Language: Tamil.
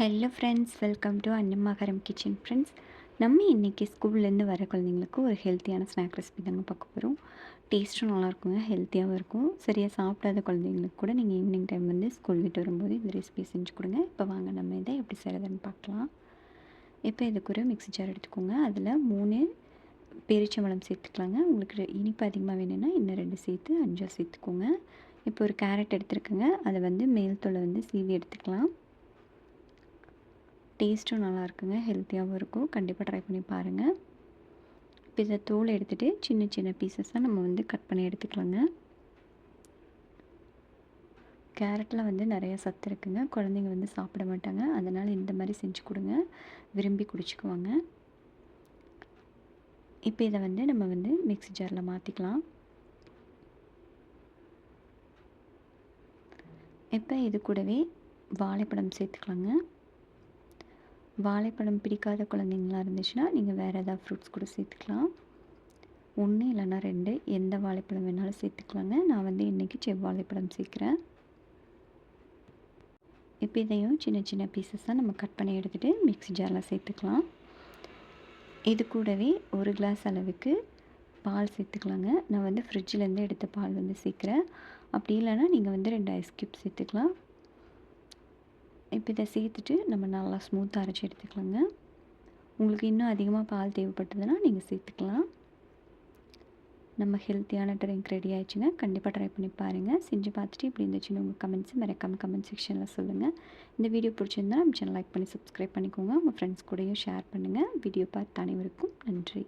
Hello friends welcome to Annamagaram kitchen friends நம்ம இன்றைக்கி ஸ்கூல்லேருந்து வர குழந்தைங்களுக்கு ஒரு ஹெல்த்தியான ஸ்நாக் ரெசிபி தாங்க பார்க்க போகிறோம் டேஸ்ட்டும் நல்லாயிருக்குங்க ஹெல்த்தியாகவும் இருக்கும். சரியாக சாப்பிடாத குழந்தைங்களுக்கு கூட நீங்கள் ஈவினிங் டைம் வந்து ஸ்கூல் விட்டு வரும்போது இந்த ரெசிபி செஞ்சு கொடுங்க. இப்போ வாங்க நம்ம இதை எப்படி செய்கிறதுன்னு பார்க்கலாம். இப்போ இதுக்கு ஒரு மிக்ஸி ஜார் எடுத்துக்கோங்க. அதில் மூணு பேரிச்சம்பழம் சேர்த்துக்கலாங்க. உங்களுக்கு இனிப்பு அதிகமாக வேணும்னா இன்னும் ரெண்டு சேர்த்து அஞ்சாக சேர்த்துக்கோங்க. இப்போ ஒரு கேரட் எடுத்துருக்குங்க. அதை வந்து மேல் தொலை வந்து சீவி எடுத்துக்கலாம். டேஸ்ட்டும் நல்லா இருக்குங்க ஹெல்த்தியாகவும் இருக்கும். கண்டிப்பாக ட்ரை பண்ணி பாருங்கள் இப்போ இதை தோல் எடுத்துகிட்டு சின்ன சின்ன பீசஸாக நம்ம வந்து கட் பண்ணி எடுத்துக்கலாங்க. கேரட்டில் வந்து நிறைய சத்து இருக்குங்க. குழந்தைங்க வந்து சாப்பிட மாட்டாங்க. அதனால் இந்த மாதிரி செஞ்சு கொடுங்க. விரும்பி குடிச்சுக்குவாங்க. இப்போ இதை வந்து நம்ம வந்து மிக்ஸி ஜாரில் மாற்றிக்கலாம் இப்போ இது கூடவே வாழைப்பழம் சேர்த்துக்கலாங்க. வாழைப்பழம் பிடிக்காத குழந்தைங்களா இருந்துச்சுன்னா நீங்கள் வேறு ஏதாவது ஃப்ரூட்ஸ் கூட சேர்த்துக்கலாம். ஒன்று இல்லைன்னா ரெண்டு. எந்த வாழைப்பழம் வேணாலும் சேர்த்துக்கலாங்க. நான் வந்து இன்றைக்கி செவ்வாழைப்பழம் சேர்க்குறேன். இப்போ இதையும் சின்ன சின்ன பீசஸாக நம்ம கட் பண்ணி எடுத்துகிட்டு மிக்ஸி ஜாரில் சேர்த்துக்கலாம். இது கூடவே ஒரு கிளாஸ் அளவுக்கு பால் சேர்த்துக்கலாங்க. நான் வந்து ஃப்ரிட்ஜிலேருந்து எடுத்த பால் வந்து சேர்க்குறேன். அப்படி இல்லைன்னா நீங்கள் வந்து ரெண்டு ஐஸ் க்யூப் சேர்த்துக்கலாம். இப்போ இதை சேர்த்துட்டு நம்ம நல்லா ஸ்மூத்தாக அரைச்சி எடுத்துக்கலாங்க. உங்களுக்கு இன்னும் அதிகமாக பால் தேவைப்பட்டதுன்னா நீங்கள் சேர்த்துக்கலாம். நம்ம ஹெல்த்தியான ட்ரிங்க் ரெடி ஆயிடுச்சுங்க. கண்டிப்பாக ட்ரை பண்ணி பாருங்கள் செஞ்சு பார்த்துட்டு இப்படி இருந்துச்சுன்னு உங்கள் கமெண்ட்ஸ் மறக்காம கமெண்ட் செக்ஷனில் சொல்லுங்கள் இந்த வீடியோ பிடிச்சிருந்தா நம்ம சேனல் லைக் பண்ணி சப்ஸ்கிரைப் பண்ணிக்கோங்க. உங்கள் ஃப்ரெண்ட்ஸ் கூடயும் ஷேர் பண்ணுங்கள் வீடியோ பார்த்து அனைவருக்கும் நன்றி.